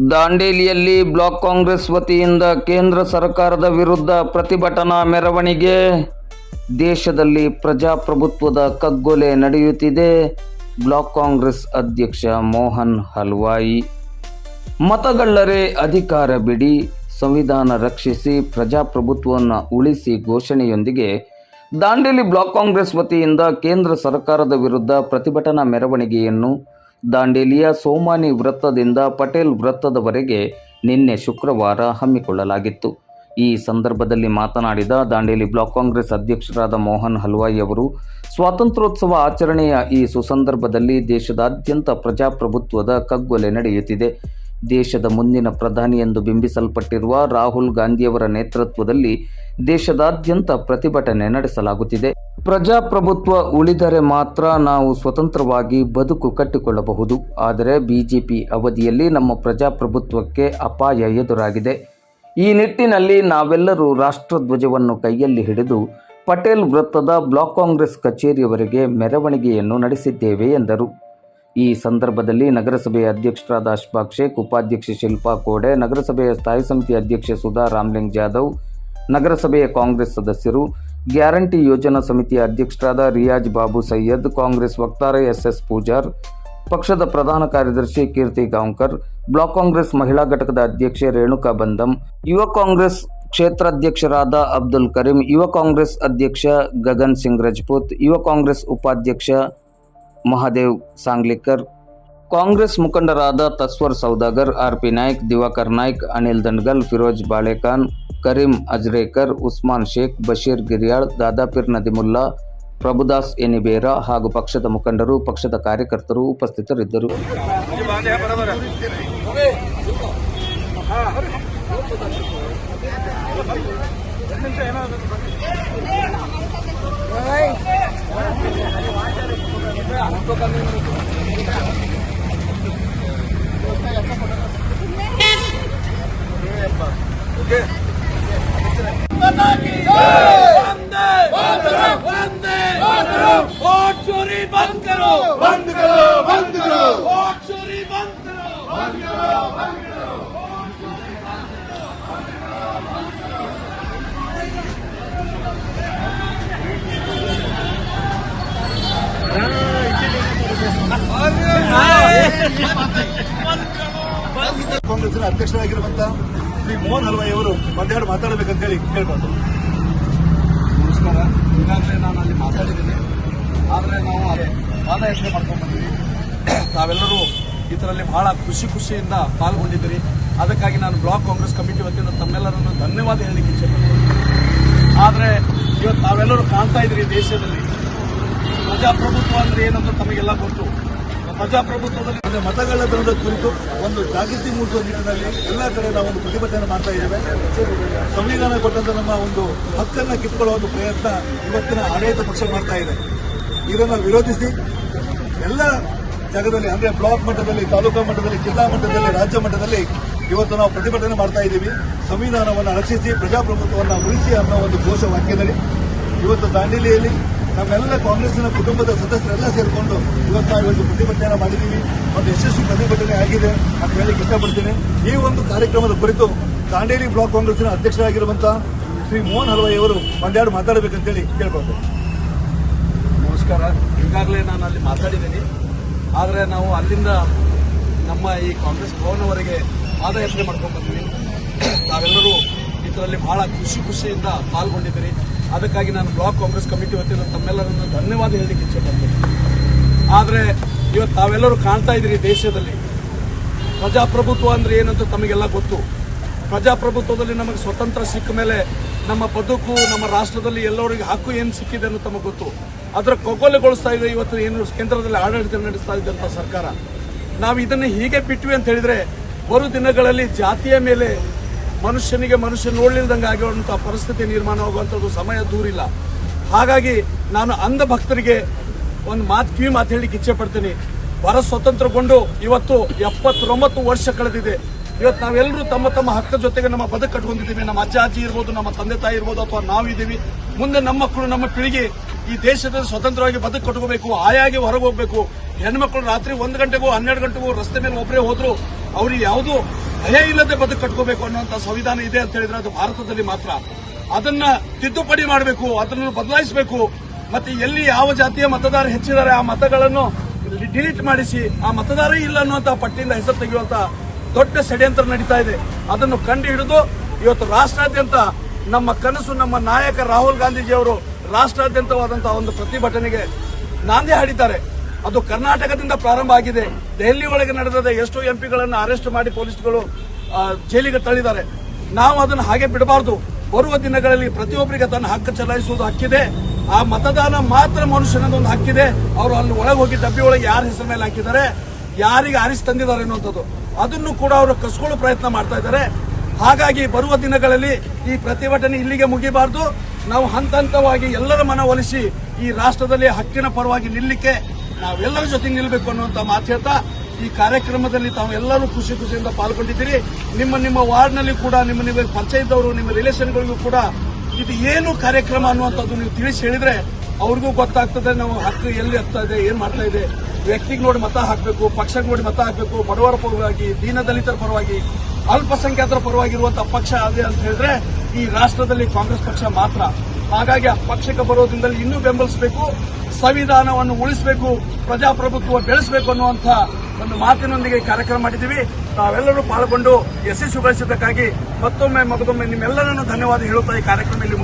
ದಾಂಡೇಲಿಯಲ್ಲಿ block Congress ವತಿಯಿಂದ ಕೇಂದ್ರ ಸರ್ಕಾರದ ವಿರುದ್ಧ ಪ್ರತಿಭಟನಾ ಮೆರವಣಿಗೆ. ದೇಶದಲ್ಲಿ ಪ್ರಜಾಪ್ರಭುತ್ವದ ಕಗ್ಗೊಲೆ ನಡೆಯುತ್ತಿದೆ. ಬ್ಲಾಕ್ ಕಾಂಗ್ರೆಸ್ ಅಧ್ಯಕ್ಷ ಮೋಹನ್ ಹಲ್ವಾಯಿ. ಮತಗಳ್ಳರೆ ಅಧಿಕಾರ ಬಿಡಿ, ಸಂವಿಧಾನ ರಕ್ಷಿಸಿ, ಪ್ರಜಾಪ್ರಭುತ್ವವನ್ನು ಉಳಿಸಿ ಘೋಷಣೆಯೊಂದಿಗೆ ದಾಂಡೇಲಿ ಬ್ಲಾಕ್ ಕಾಂಗ್ರೆಸ್ ವತಿಯಿಂದ ಕೇಂದ್ರ ಸರ್ಕಾರದ ವಿರುದ್ಧ ಪ್ರತಿಭಟನಾ ಮೆರವಣಿಗೆಯನ್ನು ದಾಂಡೇಲಿಯ ಸೋಮಾನಿ ವೃತ್ತದಿಂದ ಪಟೇಲ್ ವೃತ್ತದವರೆಗೆ ನಿನ್ನೆ ಶುಕ್ರವಾರ ಹಮ್ಮಿಕೊಳ್ಳಲಾಗಿತ್ತು. ಈ ಸಂದರ್ಭದಲ್ಲಿ ಮಾತನಾಡಿದ ದಾಂಡೇಲಿ ಬ್ಲಾಕ್ ಕಾಂಗ್ರೆಸ್ ಅಧ್ಯಕ್ಷರಾದ ಮೋಹನ್ ಹಲ್ವಾಯಿ ಅವರು, ಸ್ವಾತಂತ್ರ್ಯೋತ್ಸವ ಆಚರಣೆಯ ಈ ಸುಸಂದರ್ಭದಲ್ಲಿ ದೇಶದಾದ್ಯಂತ ಪ್ರಜಾಪ್ರಭುತ್ವದ ಕಗ್ಗೊಲೆ ನಡೆಯುತ್ತಿದೆ. ದೇಶದ ಮುಂದಿನ ಪ್ರಧಾನಿ ಎಂದು ಬಿಂಬಿಸಲ್ಪಟ್ಟಿರುವ ರಾಹುಲ್ ಗಾಂಧಿಯವರ ನೇತೃತ್ವದಲ್ಲಿ ದೇಶದಾದ್ಯಂತ ಪ್ರತಿಭಟನೆ ನಡೆಸಲಾಗುತ್ತಿದೆ. ಪ್ರಜಾಪ್ರಭುತ್ವ ಉಳಿದರೆ ಮಾತ್ರ ನಾವು ಸ್ವತಂತ್ರವಾಗಿ ಬದುಕು ಕಟ್ಟಿಕೊಳ್ಳಬಹುದು. ಆದರೆ ಬಿಜೆಪಿ ಅವಧಿಯಲ್ಲಿ ನಮ್ಮ ಪ್ರಜಾಪ್ರಭುತ್ವಕ್ಕೆ ಅಪಾಯ ಎದುರಾಗಿದೆ. ಈ ನಿಟ್ಟಿನಲ್ಲಿ ನಾವೆಲ್ಲರೂ ರಾಷ್ಟ್ರಧ್ವಜವನ್ನು ಕೈಯಲ್ಲಿ ಹಿಡಿದು ಪಟೇಲ್ ವೃತ್ತದ ಬ್ಲಾಕ್ ಕಾಂಗ್ರೆಸ್ ಕಚೇರಿಯವರೆಗೆ ಮೆರವಣಿಗೆಯನ್ನು ನಡೆಸಿದ್ದೇವೆ ಎಂದರು. ಈ ಸಂದರ್ಭದಲ್ಲಿ ನಗರಸಭೆಯ ಅಧ್ಯಕ್ಷರಾದ ಅಶ್ಫಾಕ್ ಶೇಖ್, ಉಪಾಧ್ಯಕ್ಷೆ ಶಿಲ್ಪಾ ಕೋಡೆ, ನಗರಸಭೆಯ ಸ್ಥಾಯಿ ಸಮಿತಿ ಅಧ್ಯಕ್ಷೆ ಸುಧಾ ರಾಮ್ಲಿಂಗ್ ಜಾಧವ್, ನಗರಸಭೆಯ ಕಾಂಗ್ರೆಸ್ ಸದಸ್ಯರು ಗ್ಯಾರಂಟಿ ಯೋಜನಾ ಸಮಿತಿಯ ಅಧ್ಯಕ್ಷರಾದ ರಿಯಾಜ್ ಬಾಬು ಸೈಯದ್, ಕಾಂಗ್ರೆಸ್ ವಕ್ತಾರ ಎಸ್ ಎಸ್ ಪೂಜಾರ್, ಪಕ್ಷದ ಪ್ರಧಾನ ಕಾರ್ಯದರ್ಶಿ ಕೀರ್ತಿ ಗಾಂವ್ಕರ್, ಬ್ಲಾಕ್ ಕಾಂಗ್ರೆಸ್ ಮಹಿಳಾ ಘಟಕದ ಅಧ್ಯಕ್ಷೆ ರೇಣುಕಾ ಬಂದಂ, ಯುವ ಕಾಂಗ್ರೆಸ್ ಕ್ಷೇತ್ರಾಧ್ಯಕ್ಷರಾದ ಅಬ್ದುಲ್ ಕರೀಂ, ಯುವ ಕಾಂಗ್ರೆಸ್ ಅಧ್ಯಕ್ಷ ಗಗನ್ ಸಿಂಗ್ ರಜಪೂತ್, ಯುವ ಕಾಂಗ್ರೆಸ್ ಉಪಾಧ್ಯಕ್ಷ ಮಹಾದೇವ್ ಸಾಂಗ್ಲಿಕರ್ ಕಾಂಗ್ರೆಸ್ ಮುಖಂಡರಾದ ತಸ್ವರ್ ಸೌದಾಗರ್, ಆರ್ ಪಿ ನಾಯ್ಕ್, ದಿವಾಕರ್ ನಾಯ್ಕ್, ಅನಿಲ್ ದಂಡ್ಗಲ್, ಫಿರೋಜ್ ಬಾಳೆಖಾನ್ ಕರೀಂ ಅಜ್ರೇಕರ್, ಉಸ್ಮಾನ್ ಶೇಖ್, ಬಶೀರ್ ಗಿರಿಯಾಳ್, ದಾದಾಪೀರ್ ನದಿಮುಲ್ಲಾ, ಪ್ರಭುದಾಸ್ ಎನಿಬೇರ ಹಾಗೂ ಪಕ್ಷದ ಮುಖಂಡರು, ಪಕ್ಷದ ಕಾರ್ಯಕರ್ತರು ಉಪಸ್ಥಿತರಿದ್ದರು. ಮಾಡೋದಕ್ಕೆ ಕಾಂಗ್ರೆಸ್ನ ಅಧ್ಯಕ್ಷರಾಗಿರುವಂತಹ ಶ್ರೀ ಮೋಹನ್ ಹಲ್ವಾಯಿ ಅವರು ಒಂದೆರಡು ಮಾತಾಡಬೇಕಂತ ಹೇಳಿ ಕೇಳ್ಬೋದು ನಮಸ್ಕಾರ. ಈಗಾಗಲೇ ನಾನು ಅಲ್ಲಿ ಮಾತಾಡಿದ್ದೀನಿ. ಆದರೆ ನಾವು ಅದೇ ಪಾದಯಾತ್ರೆ ಮಾಡ್ಕೊಂಡು ತಾವೆಲ್ಲರೂ ಇದರಲ್ಲಿ ಬಹಳ ಖುಷಿ ಖುಷಿಯಿಂದ ಪಾಲ್ಗೊಂಡಿದ್ದೀರಿ. ಅದಕ್ಕಾಗಿ ನಾನು ಬ್ಲಾಕ್ ಕಾಂಗ್ರೆಸ್ ಕಮಿಟಿ ವತಿಯಿಂದ ತಮ್ಮೆಲ್ಲರನ್ನು ಧನ್ಯವಾದ ಹೇಳಲಿಕ್ಕೆ ಇಚ್ಛೆಪಡ್ತೀನಿ ಆದರೆ ಇವತ್ತು ತಾವೆಲ್ಲರೂ ಕಾಣ್ತಾ ಇದ್ದೀರಿ ದೇಶದಲ್ಲಿ. ಪ್ರಜಾಪ್ರಭುತ್ವ ಅಂದರೆ ಏನಂತ ತಮಗೆಲ್ಲ ಗೊತ್ತು. ಪ್ರಜಾಪ್ರಭುತ್ವದಲ್ಲಿ ಮತಗಳ ಮತಗಳ್ಳತನದ ಕುರಿತು ಒಂದು ಜಾಗೃತಿ ಮೂಡಿಸುವ ನಿಟ್ಟಿನಲ್ಲಿ ಎಲ್ಲ ಕಡೆ ನಾವು ಒಂದು ಪ್ರತಿಭಟನೆ ಮಾಡ್ತಾ ಇದ್ದೇವೆ. ಸಂವಿಧಾನ ಕೊಟ್ಟಂತ ನಮ್ಮ ಒಂದು ಹಕ್ಕನ್ನು ಕಿತ್ಕೊಳ್ಳುವ ಒಂದು ಪ್ರಯತ್ನ ಇವತ್ತಿನ ಆಡಳಿತ ಪಕ್ಷ ಮಾಡ್ತಾ ಇದೆ. ಇದನ್ನು ವಿರೋಧಿಸಿ ಎಲ್ಲ ಜಾಗದಲ್ಲಿ, ಅಂದ್ರೆ ಬ್ಲಾಕ್ ಮಟ್ಟದಲ್ಲಿ, ತಾಲೂಕಾ ಮಟ್ಟದಲ್ಲಿ, ಜಿಲ್ಲಾ ಮಟ್ಟದಲ್ಲಿ, ರಾಜ್ಯ ಮಟ್ಟದಲ್ಲಿ ಇವತ್ತು ನಾವು ಪ್ರತಿಭಟನೆ ಮಾಡ್ತಾ ಇದ್ದೀವಿ. ಸಂವಿಧಾನವನ್ನು ರಕ್ಷಿಸಿ, ಪ್ರಜಾಪ್ರಭುತ್ವವನ್ನು ಉಳಿಸಿ ಅನ್ನೋ ಒಂದು ಘೋಷ ವಾಕ್ಯದಲ್ಲಿ ಇವತ್ತು ದಾಂಡೇಲಿಯಲ್ಲಿ ನಮ್ಮೆಲ್ಲ ಕಾಂಗ್ರೆಸ್ನ ಕುಟುಂಬದ ಸದಸ್ಯರೆಲ್ಲ ಸೇರಿಕೊಂಡು ಇವತ್ತು ಇವತ್ತು ಪ್ರತಿಭಟನೆ ಮಾಡಿದ್ದೀವಿ. ಒಂದು ಯಶಸ್ವಿ ಪ್ರತಿಭಟನೆ ಆಗಿದೆ ಅಂತ ಹೇಳಲಿಕ್ಕೆ ಇಷ್ಟಪಡ್ತೀನಿ ಈ ಒಂದು ಕಾರ್ಯಕ್ರಮದ ಕುರಿತು ದಾಂಡೇಲಿ ಬ್ಲಾಕ್ ಕಾಂಗ್ರೆಸ್ನ ಅಧ್ಯಕ್ಷರಾಗಿರುವಂತಹ ಶ್ರೀ ಮೋಹನ್ ಹಲ್ವಾಯಿ ಅವರು ಒಂದೆರಡು ಮಾತಾಡಬೇಕಂತೇಳಿ ಕೇಳ್ಬೋದು ನಮಸ್ಕಾರ. ಈಗಾಗಲೇ ನಾನು ಅಲ್ಲಿ ಮಾತಾಡಿದ್ದೀನಿ. ಆದರೆ ನಾವು ಅಲ್ಲಿಂದ ನಮ್ಮ ಈ ಕಾಂಗ್ರೆಸ್ ಭವನವರೆಗೆ ಪಾದಯಾತ್ರೆ ಮಾಡ್ಕೊಂಡು ಬಂದ್ವಿ. ನಾವೆಲ್ಲರೂ ಇದರಲ್ಲಿ ಬಹಳ ಖುಷಿ ಖುಷಿಯಿಂದ ಪಾಲ್ಗೊಂಡಿದ್ದೀರಿ. ಅದಕ್ಕಾಗಿ ನಾನು ಬ್ಲಾಕ್ ಕಾಂಗ್ರೆಸ್ ಕಮಿಟಿ ವತಿಯಿಂದ ತಮ್ಮೆಲ್ಲರನ್ನು ಧನ್ಯವಾದ ಹೇಳಲಿಕ್ಕೆ ಇಚ್ಛೆ ಪಡ್ತೀನಿ. ಆದರೆ ಇವತ್ತು ತಾವೆಲ್ಲರೂ ಕಾಣ್ತಾ ಇದ್ದೀರಿ ದೇಶದಲ್ಲಿ. ಪ್ರಜಾಪ್ರಭುತ್ವ ಅಂದರೆ ಏನಂತ ತಮಗೆಲ್ಲ ಗೊತ್ತು. ಪ್ರಜಾಪ್ರಭುತ್ವದಲ್ಲಿ ನಮಗೆ ಸ್ವತಂತ್ರ ಸಿಕ್ಕ ಮೇಲೆ ನಮ್ಮ ಬದುಕು, ನಮ್ಮ ರಾಷ್ಟ್ರದಲ್ಲಿ ಎಲ್ಲರಿಗೆ ಹಕ್ಕು ಏನು ಸಿಕ್ಕಿದೆ ಅನ್ನೋ ತಮಗೆ ಗೊತ್ತು. ಅದರ ಕೊಗೊಲೆಗೊಳಿಸ್ತಾ ಇದೆ ಇವತ್ತು ಏನು ಕೇಂದ್ರದಲ್ಲಿ ಆಡಳಿತ ನಡೆಸ್ತಾ ಇದ್ದಂಥ ಸರ್ಕಾರ. ನಾವು ಇದನ್ನು ಹೀಗೆ ಬಿಟ್ವಿ ಅಂತ ಹೇಳಿದರೆ, ಬರು ದಿನಗಳಲ್ಲಿ ಜಾತಿಯ ಮೇಲೆ ಮನುಷ್ಯನಿಗೆ ಮನುಷ್ಯ ನೋಡ್ಲಿಲ್ದಂಗೆ ಆಗಿರುವಂಥ ಪರಿಸ್ಥಿತಿ ನಿರ್ಮಾಣವಾಗುವಂಥದ್ದು ಸಮಯ ದೂರಿಲ್ಲ. ಹಾಗಾಗಿ ನಾನು ಅಂಧ ಭಕ್ತರಿಗೆ ಒಂದು ಮಾತು ಕಿವಿ ಮಾತು ಹೇಳಲಿಕ್ಕೆ ಇಚ್ಛೆ ಪಡ್ತೀನಿ. ಭಾರತ ಸ್ವತಂತ್ರಗೊಂಡು ಇವತ್ತು ಎಪ್ಪತ್ತೊಂಬತ್ತು ವರ್ಷ ಕಳೆದಿದೆ. ಇವತ್ತು ನಾವೆಲ್ಲರೂ ತಮ್ಮ ತಮ್ಮ ಹಕ್ಕ ಜೊತೆಗೆ ನಮ್ಮ ಬದುಕು ಕಟ್ಕೊಂಡಿದ್ದೀವಿ ನಮ್ಮ ಅಜ್ಜ ಅಜ್ಜಿ ಇರ್ಬೋದು, ನಮ್ಮ ತಂದೆ ತಾಯಿ ಇರ್ಬೋದು ಅಥವಾ ನಾವಿದ್ದೀವಿ ಮುಂದೆ ನಮ್ಮ ಮಕ್ಕಳು, ನಮ್ಮ ಪೀಳಿಗೆ ಈ ದೇಶದಲ್ಲಿ ಸ್ವತಂತ್ರವಾಗಿ ಬದುಕು ಕಟ್ಕೋಬೇಕು ಆಯಾಗಿ ಹೊರಗೆ ಹೋಗ್ಬೇಕು. ಹೆಣ್ಮಕ್ಳು ರಾತ್ರಿ ಒಂದು ಗಂಟೆಗೂ, ಹನ್ನೆರಡು ಗಂಟೆಗೂ ರಸ್ತೆ ಮೇಲೆ ಒಬ್ಬರೇ ಹೋದ್ರು ಅವ್ರಿಗೆ ಯಾವುದೂ ಭಯ ಇಲ್ಲದೆ ಬದುಕು ಕಟ್ಕೋಬೇಕು ಅನ್ನುವಂತ ಸಂವಿಧಾನ ಇದೆ ಅಂತ ಹೇಳಿದ್ರೆ ಅದು ಭಾರತದಲ್ಲಿ ಮಾತ್ರ. ಅದನ್ನ ತಿದ್ದುಪಡಿ ಮಾಡಬೇಕು, ಅದನ್ನು ಬದಲಾಯಿಸಬೇಕು. ಮತ್ತೆ ಎಲ್ಲಿ ಯಾವ ಜಾತಿಯ ಮತದಾರ ಹೆಚ್ಚಿದ್ದಾರೆ ಆ ಮತಗಳನ್ನು ಡಿಲೀಟ್ ಮಾಡಿಸಿ ಆ ಮತದಾರೇ ಇಲ್ಲ ಅನ್ನುವಂತ ಪಟ್ಟಿಯಿಂದ ಹೆಸರು ತೆಗೆಯುವಂತ ದೊಡ್ಡ ಷಡ್ಯಂತ್ರ ನಡೀತಾ ಇದೆ. ಅದನ್ನು ಕಂಡು ಹಿಡಿದು ಇವತ್ತು ರಾಷ್ಟ್ರಾದ್ಯಂತ ನಮ್ಮ ಕನಸು, ನಮ್ಮ ನಾಯಕ ರಾಹುಲ್ ಗಾಂಧೀಜಿಯವರು ರಾಷ್ಟ್ರಾದ್ಯಂತವಾದಂತಹ ಒಂದು ಪ್ರತಿಭಟನೆಗೆ ನಾಂದಿ ಹಾಡಿದ್ದಾರೆ. ಅದು ಕರ್ನಾಟಕದಿಂದ ಪ್ರಾರಂಭ ಆಗಿದೆ. ದೆಹಲಿ ಒಳಗೆ ನಡೆದ ಎಷ್ಟೋ ಎಂಪಿಗಳನ್ನು ಅರೆಸ್ಟ್ ಮಾಡಿ ಪೊಲೀಸ್ಗಳು ಜೈಲಿಗೆ ತಳ್ಳಿದ್ದಾರೆ. ನಾವು ಅದನ್ನು ಹಾಗೆ ಬಿಡಬಾರದು. ಬರುವ ದಿನಗಳಲ್ಲಿ ಪ್ರತಿಯೊಬ್ಬರಿಗೆ ತನ್ನ ಹಕ್ಕು ಚಲಾಯಿಸುವುದು ಹಕ್ಕಿದೆ. ಆ ಮತದಾನ ಮಾತ್ರ ಮನುಷ್ಯನದೊಂದು ಹಕ್ಕಿದೆ. ಅವರು ಅಲ್ಲಿ ಒಳಗೆ ಹೋಗಿ ಡಬ್ಬಿ ಒಳಗೆ ಯಾರ ಹೆಸರು ಮೇಲೆ ಹಾಕಿದ್ದಾರೆ, ಯಾರಿಗೆ ಆರಿಸಿ ತಂದಿದ್ದಾರೆ ಅನ್ನುವಂಥದ್ದು. ಅದನ್ನು ಕೂಡ ಅವರು ಕಸ್ಕೊಳ್ಳೋ ಪ್ರಯತ್ನ ಮಾಡ್ತಾ ಇದ್ದಾರೆ. ಹಾಗಾಗಿ ಬರುವ ದಿನಗಳಲ್ಲಿ ಈ ಪ್ರತಿಭಟನೆ ಇಲ್ಲಿಗೆ ಮುಗಿಬಾರದು. ನಾವು ಹಂತ ಹಂತವಾಗಿ ಎಲ್ಲರ ಮನವೊಲಿಸಿ ಈ ರಾಷ್ಟ್ರದಲ್ಲಿ ಹಕ್ಕಿನ ಪರವಾಗಿ ನಿಲ್ಲಕ್ಕೆ ನಾವೆಲ್ಲರ ಜೊತೆ ನಿಲ್ಲಬೇಕು ಅನ್ನುವಂತ ಮಾತು ಹೇಳ್ತಾ ಈ ಕಾರ್ಯಕ್ರಮದಲ್ಲಿ ತಾವು ಎಲ್ಲರೂ ಖುಷಿ ಖುಷಿಯಿಂದ ಪಾಲ್ಗೊಂಡಿದ್ದೀರಿ. ನಿಮ್ಮ ನಿಮ್ಮ ವಾರ್ಡ್ನಲ್ಲಿ ಕೂಡ, ನಿಮ್ಮ ನಿಮ್ಮ ಪಂಚಾಯತ್ ಅವರು ನಿಮ್ಮ ರಿಲೇಷನ್ಗಳಿಗೂ ಕೂಡ ಇದು ಏನು ಕಾರ್ಯಕ್ರಮ ಅನ್ನುವಂಥದ್ದು ನೀವು ತಿಳಿಸಿ ಹೇಳಿದ್ರೆ ಅವ್ರಿಗೂ ಗೊತ್ತಾಗ್ತದೆ, ನಾವು ಹಕ್ಕು ಎಲ್ಲಿ ಹತ್ತಾ ಇದೆ, ಏನ್ ಮಾಡ್ತಾ ಇದೆ. ವ್ಯಕ್ತಿಗೆ ನೋಡಿ ಮತ ಹಾಕಬೇಕು ಪಕ್ಷಕ್ಕೆ ನೋಡಿ ಮತ ಹಾಕಬೇಕು, ಬಡವರ ಪರವಾಗಿ ದೀನ ದಲಿತರ ಪರವಾಗಿ, ಅಲ್ಪಸಂಖ್ಯಾತರ ಪರವಾಗಿರುವಂತಹ ಪಕ್ಷ ಅದೇ ಅಂತ ಹೇಳಿದ್ರೆ ಈ ರಾಷ್ಟ್ರದಲ್ಲಿ ಕಾಂಗ್ರೆಸ್ ಪಕ್ಷ ಮಾತ್ರ. ಹಾಗಾಗಿ ಆ ಪಕ್ಷಕ್ಕೆ ಬರೋದ್ರಿಂದಲೇ ಇನ್ನೂ ಬೆಂಬಲಿಸಬೇಕು, ಸಂವಿಧಾನವನ್ನು ಉಳಿಸಬೇಕು, ಪ್ರಜಾಪ್ರಭುತ್ವ ಬೆಳೆಸಬೇಕು ಅನ್ನುವಂಥ ಒಂದು ಮಾತಿನೊಂದಿಗೆ ಕಾರ್ಯಕ್ರಮ ಮಾಡಿದ್ದೀವಿ. ನಾವೆಲ್ಲರೂ ಪಾಲ್ಗೊಂಡು ಯಶಸ್ವಿಗೊಳಿಸಿದ್ದಕ್ಕಾಗಿ ಮತ್ತೊಮ್ಮೆ ಮಗದೊಮ್ಮೆ ನಿಮ್ಮೆಲ್ಲರನ್ನು ಧನ್ಯವಾದ ಹೇಳುತ್ತಾ ಈ ಕಾರ್ಯಕ್ರಮ ಇಲ್ಲಿ